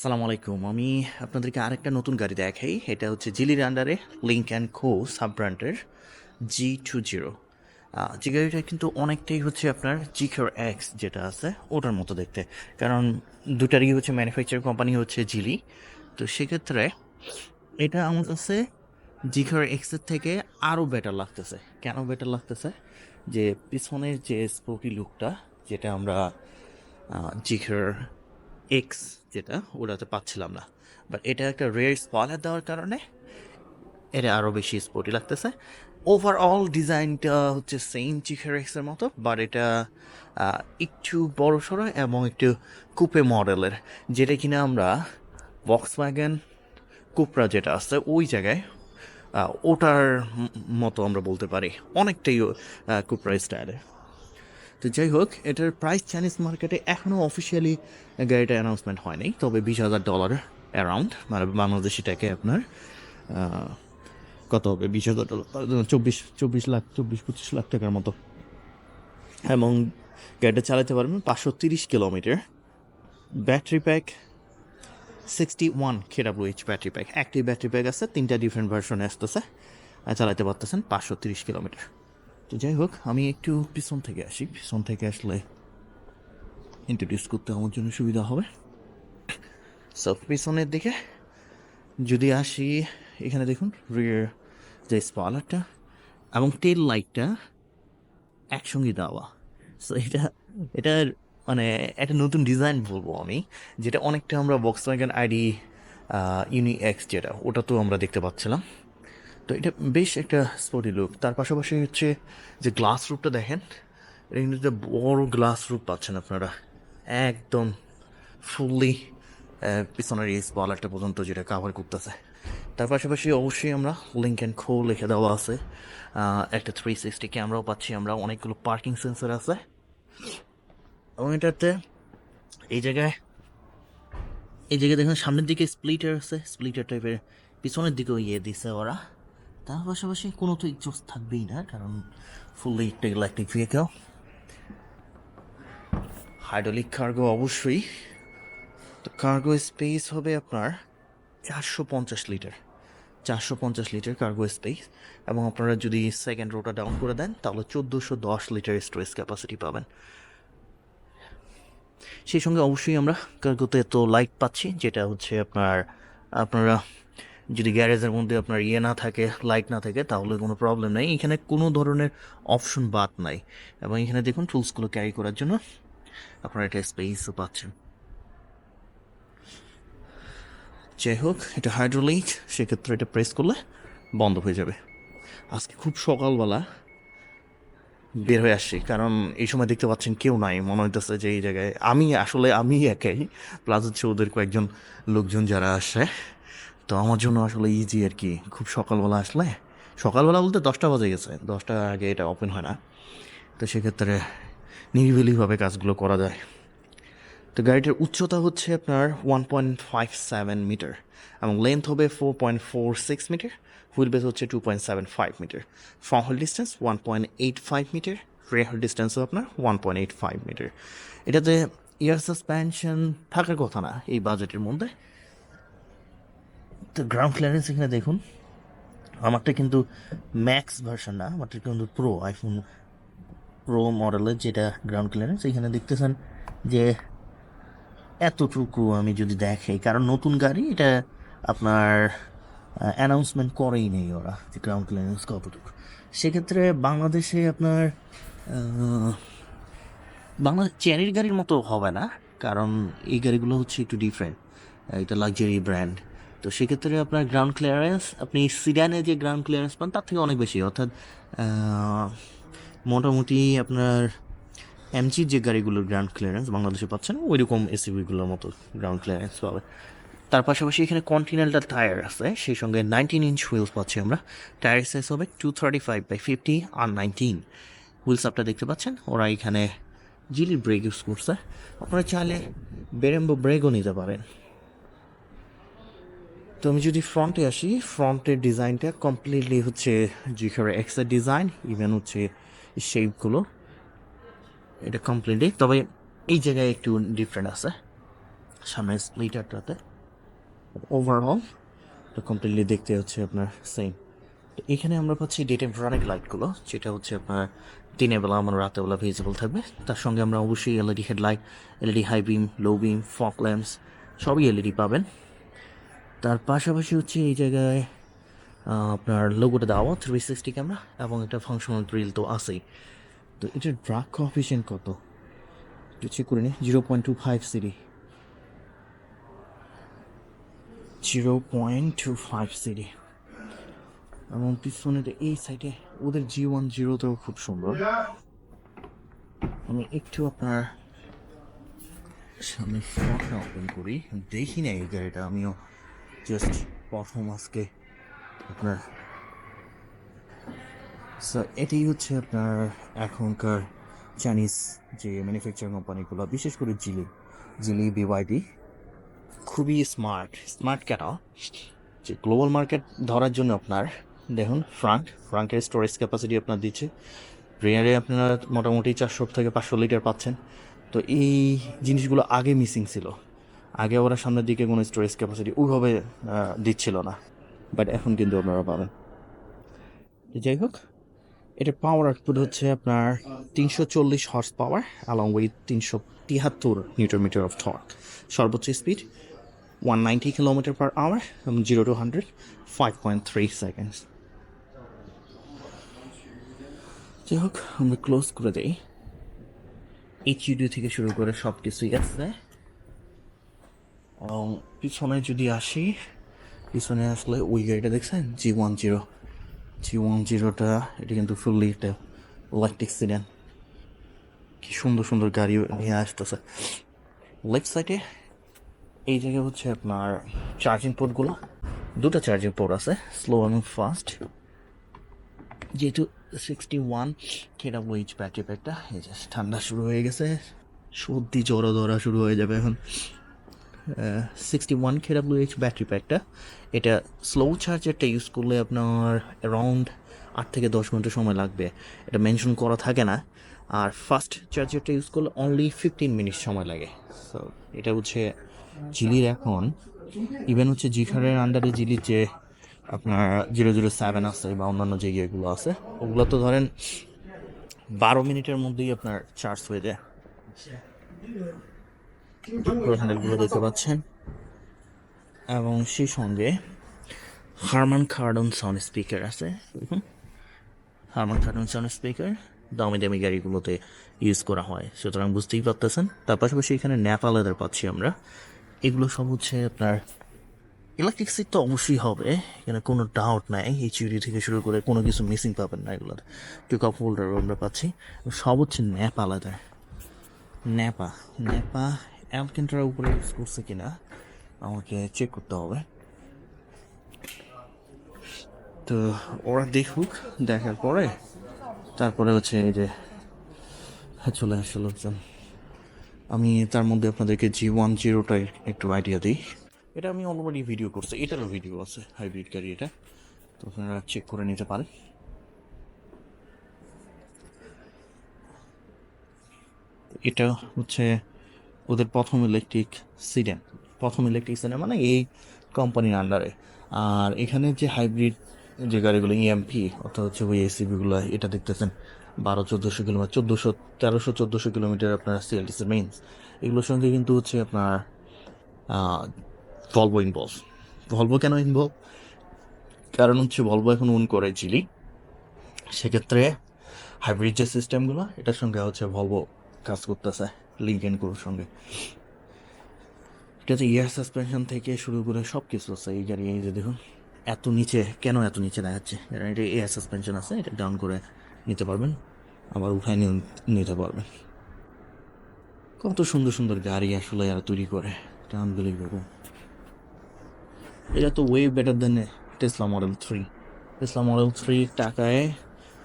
আসসালামু আলাইকুম। আমি আপনাদেরকে আরেকটা নতুন গাড়ি দেখাই। এটা হচ্ছে জিলির আন্ডারে লিঙ্ক অ্যান্ড কো সাব ব্র্যান্ডের জি টু জিরো যে গাড়িটা কিন্তু অনেকটাই হচ্ছে আপনার জিখার এক্স যেটা আছে, ওটার মতো দেখতে। কারণ দুটারই হচ্ছে ম্যানুফ্যাকচার কোম্পানি হচ্ছে জিলি। তো সেক্ষেত্রে এটা আমার কাছে জিখার এক্সের থেকে আরও বেটার লাগতেছে। কেন বেটার লাগতেছে? যে পিছনের যে স্পোকি লুকটা যেটা আমরা জিখার এক্স যেটা ওটাতে পাচ্ছিলাম না। বাট এটা একটা রেয়ার স্পয়লার দেওয়ার কারণে এটা আরও বেশি স্পোর্টি লাগতেছে। ওভারঅল ডিজাইনটা হচ্ছে সেম চিখের এক্সের মতো বাট এটা একটু বড় সড়ো এবং একটু কুপে মডেলের যেটা কিনা আমরা বক্স ওয়াগন কুপরা যেটা আছে, ওই জায়গায় ওটার মতো আমরা বলতে পারি। অনেকটাই কুপরা স্টাইলে তো যাই হোক, এটার প্রাইস চাইনিজ মার্কেটে এখনও অফিসিয়ালি গাড়িটা অ্যানাউন্সমেন্ট হয়নি। তবে বিশ হাজার ডলার অ্যারাউন্ড মানে বাংলাদেশি টাকে আপনার কত হবে? বিশ হাজার ডলার চব্বিশ চব্বিশ লাখ, চব্বিশ, পঁচিশ লাখ টাকার মতো। এবং গাড়িটা চালাতে পারবেন পাঁচশো তিরিশ kilometre. Battery pack sixty one K W H battery pack একটি ব্যাটারি প্যাক আছে, তিনটা ডিফারেন্ট ভার্সনে আসতেছে চালাতে পারতেছেন পাঁচশো তিরিশ কিলোমিটার। তো যাই হোক, আমি একটু পিছন থেকে আসি। পিছন থেকে আসলে ইন্ট্রোডিউস করতে আমার জন্য সুবিধা হবে। সব পিছনের দিকে যদি আসি, এখানে দেখুন রিয়ার যে স্পলারটা এবং টেল লাইটটা একসঙ্গে দেওয়া। সো এটা এটার মানে একটা নতুন ডিজাইন বলব আমি, যেটা অনেকটা আমরা বক্স আইডি ইউনি এক্স যেটা, ওটা তো আমরা দেখতে পাচ্ছিলাম। তো এটা বেশ একটা স্পোর্টি লুক তার পাশাপাশি হচ্ছে যে গ্লাস রুপটা দেখেন, এটা কিন্তু একটা বড় গ্লাস রুপ পাচ্ছেন আপনারা। একদম ফুললি পিছনের এই স্পলারটা পর্যন্ত যেটা কাভার করতেছে। তার পাশাপাশি অবশ্যই আমরা লিঙ্ক অ্যান্ড খো লিখে দেওয়া আছে। একটা থ্রি সিক্সটি ক্যামেরাও পাচ্ছি আমরা, অনেকগুলো পার্কিং সেন্সার আছে। এবং এটাতে এই জায়গায় এই জায়গায় দেখুন সামনের দিকে স্প্লিটার আছে স্প্লিটার টাইপের পিছনের দিকেও ইয়ে দিছে ওরা। তার পাশাপাশি কোনো তো এক্সস্ট থাকবেই না, কারণ ফুললি একটা ইলেকট্রিক ভেহিকেল হাইড্রোলিক কার্গো অবশ্যই। তো কার্গো স্পেস হবে আপনার চারশো পঞ্চাশ লিটার চারশো পঞ্চাশ লিটার কার্গো স্পেস এবং আপনারা যদি সেকেন্ড রোটা ডাউন করে দেন, তাহলে চোদ্দোশো দশ লিটার স্টোরেজ ক্যাপাসিটি পাবেন। সেই সঙ্গে অবশ্যই আমরা কার্গোতে তো লাইট পাচ্ছি, যেটা হচ্ছে আপনার, আপনারা যদি গ্যারেজের মধ্যে আপনার ইয়ে না থাকে লাইট না থাকে, তাহলে কোনো প্রবলেম নেই। এখানে কোনো ধরনের অপশন বাদ নাই। এবং এখানে দেখুন টুলসগুলো ক্যারি করার জন্য আপনারা এটা স্পেসও পাচ্ছেন। যাই হোক, এটা হাইড্রোলিক সেক্ষেত্রে এটা প্রেস করলে বন্ধ হয়ে যাবে। আজকে খুব সকালবেলা বের হয়ে আসছি, কারণ এই সময় দেখতে পাচ্ছেন কেউ নাই। মনে হইতেছে যে এই জায়গায় আমি, আসলে আমি একাই। প্লাস হচ্ছে ওদের কয়েকজন লোকজন যারা আসে তো আমার জন্য আসলে ইজি আর কি। খুব সকালবেলা আসলে, সকালবেলা বলতে দশটা বাজে গেছে। দশটার আগে এটা ওপেন হয় না। তো সেক্ষেত্রে নিরিবিলিভাবে কাজগুলো করা যায়। তো গাড়িটার উচ্চতা হচ্ছে আপনার one point five seven metre এবং লেন্থ হবে four point four six metre wheel base হচ্ছে two point seven five metre front hole distance one point eight five metre rear hole ডিস্টেন্সও আপনার one point eight five metre এটাতে air suspension থাকার কথা না, এই বাজেটের মধ্যে। তো গ্রাউন্ড ক্লিয়ারেন্স এখানে দেখুন। আমারটা কিন্তু ম্যাক্স ভার্সন না, আমারটা কিন্তু প্রো আইফোন প্রো মডেলের যেটা গ্রাউন্ড ক্লিয়ারেন্স এখানে দেখতেছেন যে এতটুকু আমি যদি দেখাই, কারণ নতুন গাড়ি এটা আপনার অ্যানাউন্সমেন্ট করেই নেই ওরা যে গ্রাউন্ড ক্লিয়ারেন্স কতটুকু। সেক্ষেত্রে বাংলাদেশে আপনার বাংলাদেশ চেরির গাড়ির মতো হবে না, কারণ এই গাড়িগুলো হচ্ছে একটু ডিফারেন্ট এটা লাক্সারি ব্র্যান্ড তো সেক্ষেত্রে আপনার গ্রাউন্ড ক্লিয়ারেন্স আপনি সিডানে যে গ্রাউন্ড ক্লিয়ারেন্স পান, তার থেকে অনেক বেশি। অর্থাৎ মোটামুটি আপনার এমজির যে গাড়িগুলোর গ্রাউন্ড ক্লিয়ারেন্স বাংলাদেশে পাচ্ছেন ওই রকম এসিবিগুলোর মতো গ্রাউন্ড ক্লিয়ারেন্স পাবে। তার পাশাপাশি এখানে কন্টিনেন্টাল টায়ার আছে, সেই সঙ্গে নাইনটিন ইঞ্চ হুইলস পাচ্ছি আমরা। টায়ার সাইজ হবে two thirty five by fifty R nineteen wheels আপটা দেখতে পাচ্ছেন? ওরা এখানে জিলি ব্রেক ইউজ করছে। আপনারা চাইলে বেরেম্বো ব্রেকও নিতে পারেন। তো আমি যদি ফ্রন্টে আসি ফ্রন্টের ডিজাইনটা কমপ্লিটলি হচ্ছে জিখারে এক্সের ডিজাইন ইভেন হচ্ছে শেপগুলো এটা কমপ্লিটলি তবে এই জায়গায় একটু ডিফারেন্ট আছে। সামনের স্প্লিটারটাতে ওভারঅল এটা কমপ্লিটলি দেখতে হচ্ছে আপনার সেম তো এখানে আমরা পাচ্ছি ডেটে ভ্রানিক লাইটগুলো যেটা হচ্ছে আপনার দিনের বেলা আমার রাতের বেলা ভিজিবল থাকবে। তার সঙ্গে আমরা অবশ্যই L E D headlight L E D high beam low beam fog lamps সবই এলইডি পাবেন। তার পাশাপাশি হচ্ছে এই জায়গায় আপনার লোগোটা দেওয়া থ্রি সিক্সটি ক্যামেরা এবং একটা ফাংশনাল ড্রিল তো আছেই। তো এটার ড্রাগ কফিসিয়েন্ট কত? একটু চেক করে নি zero point two five C D zero point two five C D এবং পিছনের এই সাইডে ওদের জি ওয়ান জিরোতেও খুব সুন্দর। আমি একটু আপনার সামনে ফটোটা ওপেন করি, দেখি না এই গাড়িটা, আমিও জাস্ট প্রথম আজকে আপনার। স্যার এটাই হচ্ছে আপনার এখনকার চাইনিজ যে ম্যানুফ্যাকচারিং কোম্পানিগুলো বিশেষ করে Geely Geely B Y D খুবই স্মার্ট স্মার্ট ক্যাটা যে গ্লোবাল মার্কেট ধরার জন্য আপনার, দেখুন ফ্রাঙ্ক ফ্রাঙ্কের স্টোরেজ ক্যাপাসিটি আপনার দিচ্ছে। রেয়ারে আপনারা মোটামুটি চারশো থেকে পাঁচশো লিটার পাচ্ছেন। তো এই জিনিসগুলো আগে মিসিং ছিল। আগে ওরা সামনের দিকে কোনো স্টোরেজ ক্যাপাসিটি ওইভাবে দিচ্ছিল না। বাট এখন কিন্তু আপনারা পাবেন। যাই হোক, এটা পাওয়ার আউটপুট হচ্ছে আপনার তিনশো চল্লিশ হর্স পাওয়ার অ্যালং উইথ তিনশো তিয়াত্তর নিউটন মিটার অফ টর্ক সর্বোচ্চ speed one ninety kilometre per hour এবং zero to hundred five point three seconds যাই হোক, আমরা ক্লোজ করে দিই। এইচইডি থেকে শুরু করে সব কিছুই আছে। পিছনে যদি আসি, পিছনে আসলে ওই গাড়িটা দেখছেন? G one zero G one জিরোটা এটা কিন্তু ফুললি একটা ইলেকট্রিক সিডেন কি সুন্দর সুন্দর গাড়ি নিয়ে আসতেছে। লেফট সাইডে এই জায়গায় হচ্ছে আপনার চার্জিং পোর্টগুলো দুটো চার্জিং পোর্ট আছে স্লো এবং ফাস্ট যেহেতু sixty one K W H battery প্যাকটা এই যে ঠান্ডা শুরু হয়ে গেছে। সর্দি, জ্বর, ধরা শুরু হয়ে যাবে এখন। সিক্সটি ওয়ান কেডাব্লিউএইচ ব্যাটারি প্যাকটা এটা স্লো চার্জারটা ইউজ করলে আপনার অ্যারাউন্ড আট থেকে দশ ঘণ্টা সময় লাগবে। এটা মেনশন করা থাকে না। আর ফাস্ট চার্জারটা ইউজ করলে অনলি ফিফটিন মিনিট সময় লাগে। সো এটা হচ্ছে জিলির এখন। ইভেন হচ্ছে জিখারের আন্ডারে জিলির যে আপনার জিরো জিরো সেভেন আছে বা অন্যান্য যে ইয়েগুলো আছে, ওগুলো তো ধরেন বারো মিনিটের মধ্যেই আপনার চার্জ হয়ে যায়। হ্যান্ডেলগুলো দেখতে পাচ্ছেন। এবং সেই সঙ্গে হারমান কার্ডন সাউন্ড স্পিকার আছে। হারমান কার্ডন সাউন্ড স্পিকার দামি দামি গাড়িগুলোতে ইউজ করা হয়। সুতরাং বুঝতেই পারতেছেন। তার পাশাপাশি এখানে ন্যাপালেদার পাচ্ছি আমরা। এগুলো সব হচ্ছে আপনার ইলেকট্রিক সিট তো অবশ্যই হবে। এখানে কোনো ডাউট নাই। এই চিউরি থেকে শুরু করে কোনো কিছু মিসিং পাবেন না এগুলোর পিকআপ হোল্ডারও আমরা পাচ্ছি। সব হচ্ছে ন্যাপ আলাদা ন্যাপা ন্যাপা অ্যালকেন্টার উপরে ইউজ করছে কিনা আমাকে চেক করতে হবে তো ওরা দেখুক দেখার পরে তারপরে হচ্ছে এই যে চলে আসছে লোকজন আমি তার মধ্যে আপনাদেরকে জি ওয়ান জিরোটাই একটু আইডিয়া দিই। এটা আমি অলরেডি ভিডিও করছি, এটারও ভিডিও আছে হাইব্রিড গাড়ি এটা। তো আপনারা চেক করে নিতে পারেন। এটা হচ্ছে ওদের প্রথম ইলেকট্রিক সিডেন প্রথম ইলেকট্রিক সিডেন মানে এই কোম্পানির আন্ডারে আর এখানে যে হাইব্রিড যে গাড়িগুলো ইএমপি অর্থাৎ হচ্ছে ওই এসিবিগুলো এটা দেখতেছেন, বারো, চোদ্দোশো কিলোমিটার চোদ্দোশো, তেরোশো, চোদ্দোশো কিলোমিটার আপনার সিএলটিসি মেইনস এগুলোর সঙ্গে কিন্তু হচ্ছে আপনার ভলভো ইনভলভ ভলভো কেন ইনভলভ কারণ হচ্ছে ভলভো এখন উন করে জিলি সেক্ষেত্রে হাইব্রিড যে সিস্টেমগুলো এটার সঙ্গে হচ্ছে ভলভো কাজ করতেছে। লিঙ্ক এন কোর সঙ্গে। এটাতে ইয়ার সাসপেনশন থেকে শুরু করে সব কিছু আছে এই গাড়ি, এই যে দেখুন। এত নিচে, কেন এত নিচে দেখাচ্ছে? কারণ এটা এয়ার সাসপেনশন আছে, এটা ডাউন করে নিতে পারবেন, আবার উঠায় নিতে পারবেন। কত সুন্দর সুন্দর গাড়ি আসলে আর তৈরি করে, এটা আনবিলিভেবল এটা তো way better than Tesla model three Tesla model three টাকায়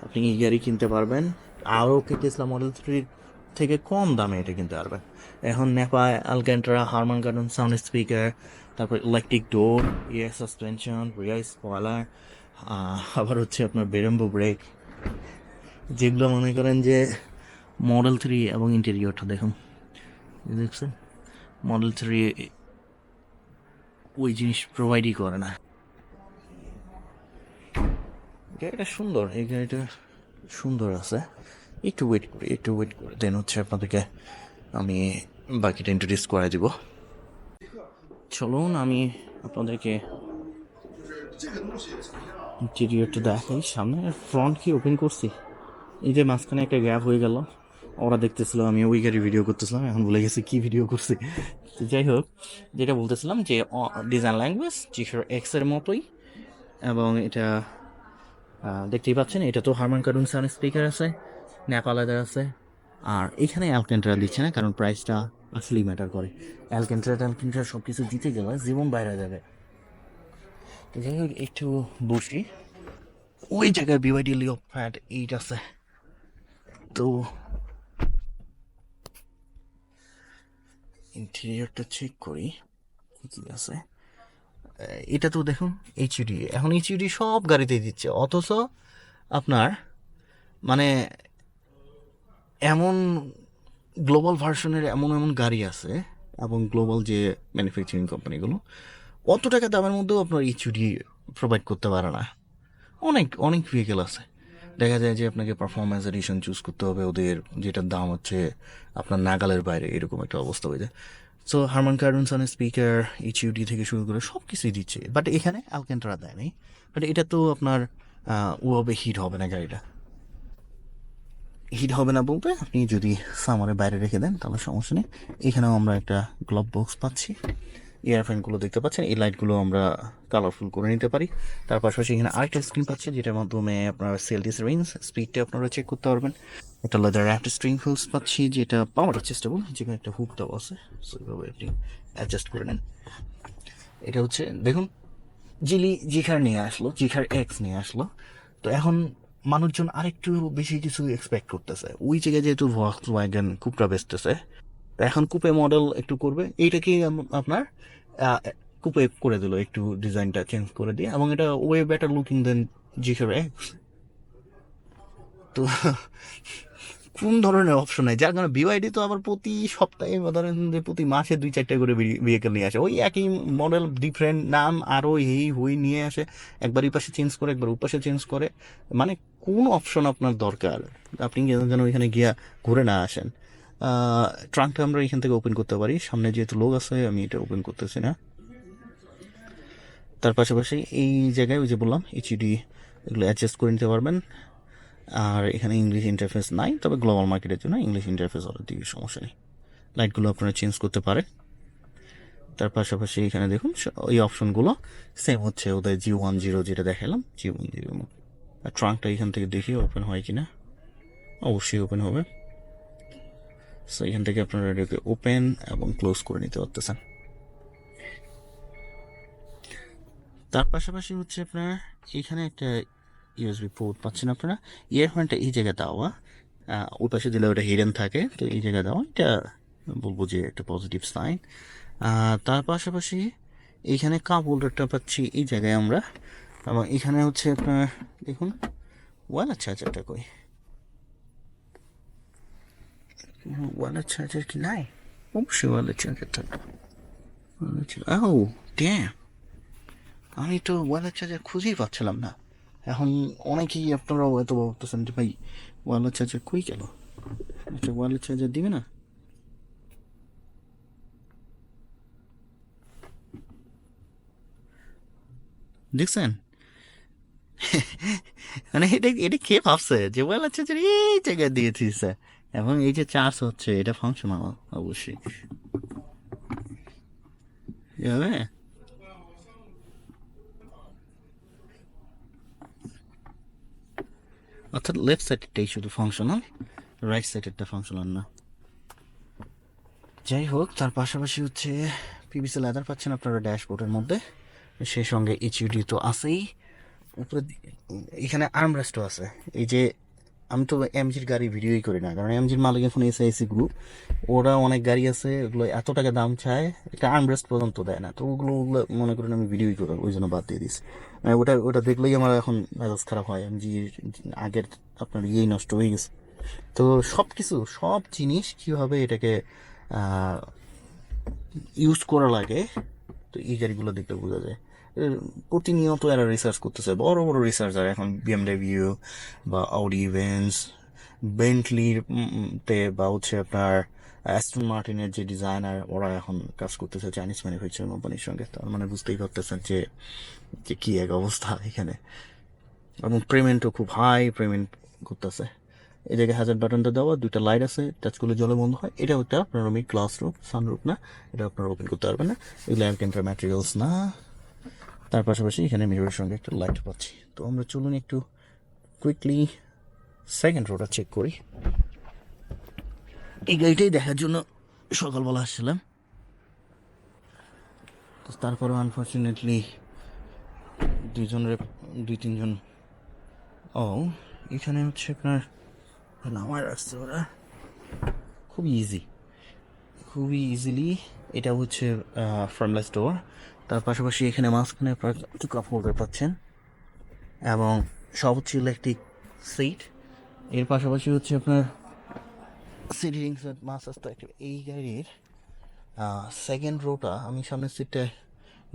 আপনি এই গাড়ি কিনতে পারবেন। আরও কি টেসলা মডেল থ্রির থেকে কম দামে এটা কিনতে পারবেন এখন nappa Alcantara Harman Kardon, sound speaker, তারপর electric door air suspension rear spoiler আবার হচ্ছে আপনার বেরেম্বো ব্রেক। যেগুলো মনে করেন যে মডেল থ্রি এবং ইন্টেরিয়রটা দেখুন। দেখছেন? মডেল থ্রি ওই জিনিস প্রোভাইডই করে না। গাড়িটা সুন্দর, এই গাড়িটা সুন্দর আছে। একটু ওয়েট করি, একটু ওয়েট করে। দেন হচ্ছে আপনাদেরকে আমি বাকিটা ইন্ট্রোডিউস করে দিব। চলুন, আমি আপনাদেরকে ইন্টেরিয়রটা দেখাই। সামনে ফ্রন্ট কি ওপেন করছি। এই যে মাঝখানে একটা গ্যাপ হয়ে গেল। ওরা দেখতেছিল, আমি ওই গাড়ি ভিডিও করতেছিলাম। এখন ভুলে গেছি, কি ভিডিও করছি? যাই হোক, যেটা বলতেছিলাম যে ডিজাইন ল্যাঙ্গুয়েজ জিফার এক্সের মতোই। এবং এটা দেখতেই পাচ্ছেন, এটা তো হারমান কার্টুন সাউন্ড স্পিকার আছে। নেপালাদার আছে। আর এখানে অ্যালকেন্ট্রা দিচ্ছে না, কারণ প্রাইসটা আসলেই ম্যাটার করে। অ্যালকেন্ট্রা অ্যালকেন্ট্রা সব কিছু দিতে গেলে জীবন বাইরে যাবে। যাই হোক, একটু বসি। ওই জায়গায় বিওয়াইডি লিও ফ্যাট এইট আছে। তো ইন্টেরিয়রটা চেক করি, কি আছে। এটা তো দেখুন এইচইডি এখন এইচইডি সব গাড়িতেই দিচ্ছে, অথচ আপনার মানে এমন গ্লোবাল ভার্সনের এমন এমন গাড়ি আছে এবং গ্লোবাল যে ম্যানুফ্যাকচারিং কোম্পানিগুলো অত টাকা দামের মধ্যেও আপনার এইচইডি প্রোভাইড করতে পারে না। অনেক অনেক ভেহিকেল আছে। দেখা যায় যে আপনাকে পারফরমেন্স এডিশন চুজ করতে হবে, ওদের যেটার দাম হচ্ছে আপনার নাগালের বাইরে, এরকম একটা অবস্থা হয়ে যায়। সো হারমান কার্ডনসনের স্পিকার এইচইউডি থেকে শুরু করে সব কিছুই দিচ্ছে। বাট এখানে অ্যালকেন্ট্রা দেয় নাই। বাট এটা তো আপনার ওভাবে হিট হবে না গাড়িটা। হিট হবে না বলতে, আপনি যদি সামারে বাইরে রেখে দেন, তাহলে সমস্যা নেই। এখানেও আমরা একটা গ্লোভ বক্স পাচ্ছি। ইয়ারফ্যানগুলো দেখতে পাচ্ছেন, এই লাইটগুলো আমরা কালারফুল করে নিতে পারি। তার পাশাপাশি এখানে আরেকটা স্ক্রিন পাচ্ছি, যেটার মাধ্যমে আপনার সেলটিস রেঞ্জ স্পিডটা আপনারা চেক করতে পারবেন। একটা লেদার র্যাপড স্ট্রিং হুলস পাচ্ছি, যেটা পাওয়ার চেষ্টেবল যেখানে একটা হুক দেওয়া আছে। So এইভাবে আপনি অ্যাডজাস্ট করে নেন। এটা হচ্ছে, দেখুন জিলি জিখার নিয়ে আসলো জিখার এক্স নিয়ে আসলো। তো এখন মানুষজন আরেকটু বেশি কিছু এক্সপেক্ট করতেছে। ওই জায়গায় যেহেতু ভক্স ওয়াগন কুপটা বেচতেছে এখন কুপে মডেল একটু করবে। এইটাকে আপনার? কুপে করে দিল, একটু ডিজাইনটা চেঞ্জ করে দিয়ে, এবং এটা way better looking than X তো, কোন ধরনের অপশন নাই? যার কারণে বিওয়াইডি তো আবার প্রতি সপ্তাহে ধরেন যে প্রতি মাসে দুই, চারটে করে ভেহিকেল নিয়ে আসে। ওই একই মডেল ডিফারেন্ট নাম আরও এই হই নিয়ে আসে। একবার এই পাশে চেঞ্জ করে, একবার ওই পাশে চেঞ্জ করে। মানে কোন অপশন আপনার দরকার? আপনি যেন ওইখানে গিয়া ঘুরে না আসেন? ট্রাঙ্কটা আমরা এখান থেকে ওপেন করতে পারি। সামনে যেহেতু লোক আছে, আমি এটা ওপেন করতেছি না। তার পাশাপাশি এই জায়গায় ওই যে বললাম এইচডি এগুলো অ্যাডজাস্ট করে নিতে পারবেন। আর এখানে ইংলিশ ইন্টারফেস নাই, তবে গ্লোবাল মার্কেটের জন্য ইংলিশ ইন্টারফেস অলরেডি সমস্যা নেই। লাইটগুলো আপনারা চেঞ্জ করতে পারেন। তার পাশাপাশি এখানে দেখুন ওই অপশনগুলো সেম হচ্ছে, ওদের জি ওয়ান জিরো যেটা দেখালাম জি ওয়ান জিরোর জিরো আর ট্রাঙ্কটা এখান থেকে দেখি ওপেন হয় কি না অবশ্যই ওপেন হবে। সো এখান থেকে আপনারা এটাকে ওপেন এবং ক্লোজ করে নিতে পারতেছেন। তার পাশাপাশি হচ্ছে আপনার, এখানে একটা ইউএসবি পোর্ট পাচ্ছেন আপনারা। ইয়ারফোনটা এই জায়গায় দেওয়া ওই পাশে দিলে ওটা হিডেন থাকে, তো এই জায়গায় দেওয়া এটা বলব যে একটা পজিটিভ সাইন তার পাশাপাশি এইখানে কাপ হোল্ডারটা পাচ্ছি এই জায়গায় আমরা। এবং এখানে হচ্ছে আপনার, দেখুন ওয়ালের চার্জারটা কই? ওয়ালের চার্জার কি নাই? অবশ্যই ওয়ালের চার্জারটা ও ড্যাম আমি তো ওয়ালেট চার্জার খুঁজেই পাচ্ছিলাম না। এখন অনেকেই আপনারাও এত ভাবতেছেন যে, ভাই ওয়ালেট চার্জার কই গেল? একটা ওয়ালেট চার্জার দিবে না? দেখছেন? মানে এটা এটা কে ভাবছে? যে ওয়ালেট চার্জার এই জায়গায় দিয়ে দিয়েছে। এবং এই যে চার্জ হচ্ছে, এটা ফাংশনাল অবশ্যই। যাবে অর্থাৎ লেফট সাইডেরটাই শুধু ফাংশনাল রাইট সাইডেরটা ফাংশনাল না। যাই হোক, তার পাশাপাশি হচ্ছে পিভিসি লেদার পাচ্ছেন আপনারা ড্যাশবোর্ডের মধ্যে। সেই সঙ্গে এইচইউডি তো আছেই। উপরে দি- এখানে আর্মরেস্টও আছে। এই যে, আমি তো এমজির গাড়ি ভিডিওই করি না, কারণ এমজির মালিকের ফোন এসআইসি গ্রুপ ওরা অনেক গাড়ি আছে ওগুলো এত টাকা দাম চায়, একটা আর্মরেস্ট পর্যন্ত দেয় না। তো ওগুলো ওগুলো মনে করেন আমি ভিডিওই করি, ওই জন্য বাদ দিয়ে দিস মানে ওটা ওটা দেখলেই আমার এখন মেজাজ খারাপ হয় এমজি আগের আপনার ইয়েই নষ্ট হয়ে গেছে। তো সব কিছু সব জিনিস কীভাবে এটাকে ইউজ করা লাগে তো এই গাড়িগুলো দেখলে বোঝা যায়। প্রতিনিয়ত এরা রিসার্চ করতেছে। বড় বড় রিসার্চার এখন বিএমডাব্লিউ বা আউডি ইভেন্স বেন্টলির তে বা হচ্ছে আপনার অ্যাস্টন মার্টিনের যে ডিজাইনার ওরা এখন কাজ করতেছে চাইনিজ ম্যানুফ্যাকচারিং কোম্পানির সঙ্গে। তার মানে বুঝতেই পারতেছেন যে যে কি এক অবস্থা এখানে। এবং পেমেন্টও খুব হাই পেমেন্ট করতেছে। এই জায়গায় হাজার বাটনটা দেওয়া, দুইটা লাইট আছে টাচ করলে জলে বন্ধ হয়। এটা একটা আপনার আমি ক্লাস রুম সানরুফ না এটা আপনারা ওপেন করতে পারবেন না। এগুলো অ্যান্টেন্টার ম্যাটেরিয়ালস না। তার পাশাপাশি এখানে মিররের সঙ্গে একটা লাইট পাচ্ছি। তো আমরা চলুন একটু কুইকলি সেকেন্ড রোটা চেক করি। এই গাড়িটাই দেখার জন্য সকালবেলা আসছিলাম। তো তারপরে আনফর্চুনেটলি দুইজনের, দুই তিনজন, ও, এখানে হচ্ছে আপনার নামায় রাখছে ওরা খুবই ইজি খুবই ইজিলি এটা হচ্ছে ফ্রন্টলেস ডোর তার পাশাপাশি এখানে মাঝখানে একটু কাপ হোল্ডার পাচ্ছেন। এবং সব হচ্ছে ইলেকট্রিক সিট এর পাশাপাশি হচ্ছে আপনার সিটিং সেট মাস আসতে এই গাড়ির। সেকেন্ড রোটা আমি সামনের সিটটা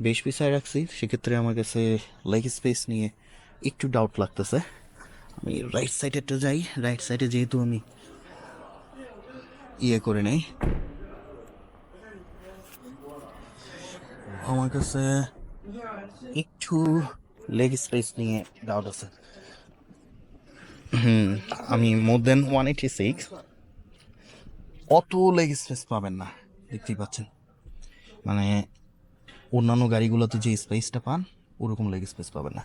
বেশ পিছায় রাখছি। সেক্ষেত্রে আমার কাছে লেগ স্পেস নিয়ে একটু ডাউট লাগতেছে। আমি রাইট সাইডেরটা যাই। রাইট সাইডে যেহেতু আমি ইয়ে করে নেই। আমার কাছে একটু লেগ স্পেস নিয়ে ডাউট আছে। আমি more than one eighty six অত লেগ স্পেস পাবেন না, দেখতেই পাচ্ছেন। মানে অন্যান্য গাড়িগুলোতে যে স্পেসটা পান, ওরকম লেগ স্পেস পাবেন না।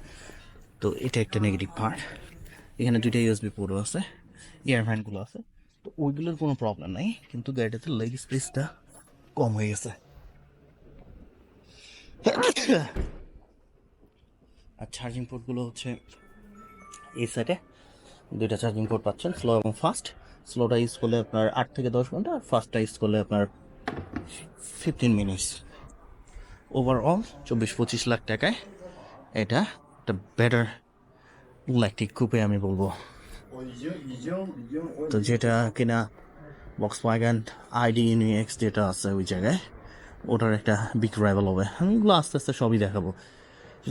তো এটা একটা নেগেটিভ পার্ট এখানে দুইটা ইউএসবি পোর্টও আছে ইয়ার ফ্যানগুলো আছে, তো ওইগুলোর কোনো প্রবলেম নাই, কিন্তু গাড়িটাতে লেগ স্পেসটা কম হয়ে গেছে। আর চার্জিং পোর্টগুলো হচ্ছে এই সাইডে দুইটা চার্জিং পোর্ট পাচ্ছেন স্লো এবং ফাস্ট স্লোটা ইউজ করলে আপনার আট থেকে দশ ঘণ্টা, আর ফাস্টটা ইউজ করলে আপনার ফিফটিন মিনিটস ওভারঅল চব্বিশ পঁচিশ লাখ টাকায় এটা একটা বেটার ইলেকট্রিক কুপে আমি বলব। তো যেটা কিনা বক্স ওয়াগান আইডি ইউনিএক্স যেটা আছে ওই জায়গায়, ওটার একটা বিগ রাইভাল হবে। আমি এগুলো আস্তে আস্তে সবই দেখাবো।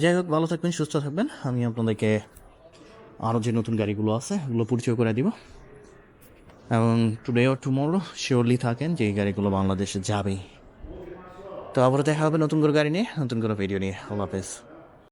যাই হোক, ভালো থাকবেন, সুস্থ থাকবেন। আমি আপনাদেরকে আরও যে নতুন গাড়িগুলো আছে ওগুলো পরিচয় করে দিব। এবং টুডে অর টুমোরো শিওরলি থাকেন যে এই গাড়িগুলো বাংলাদেশে যাবেই। তো আবার দেখা হবে নতুন করে গাড়ি নিয়ে, নতুন করে ভিডিও নিয়ে। আল্লাহ হাফেজ।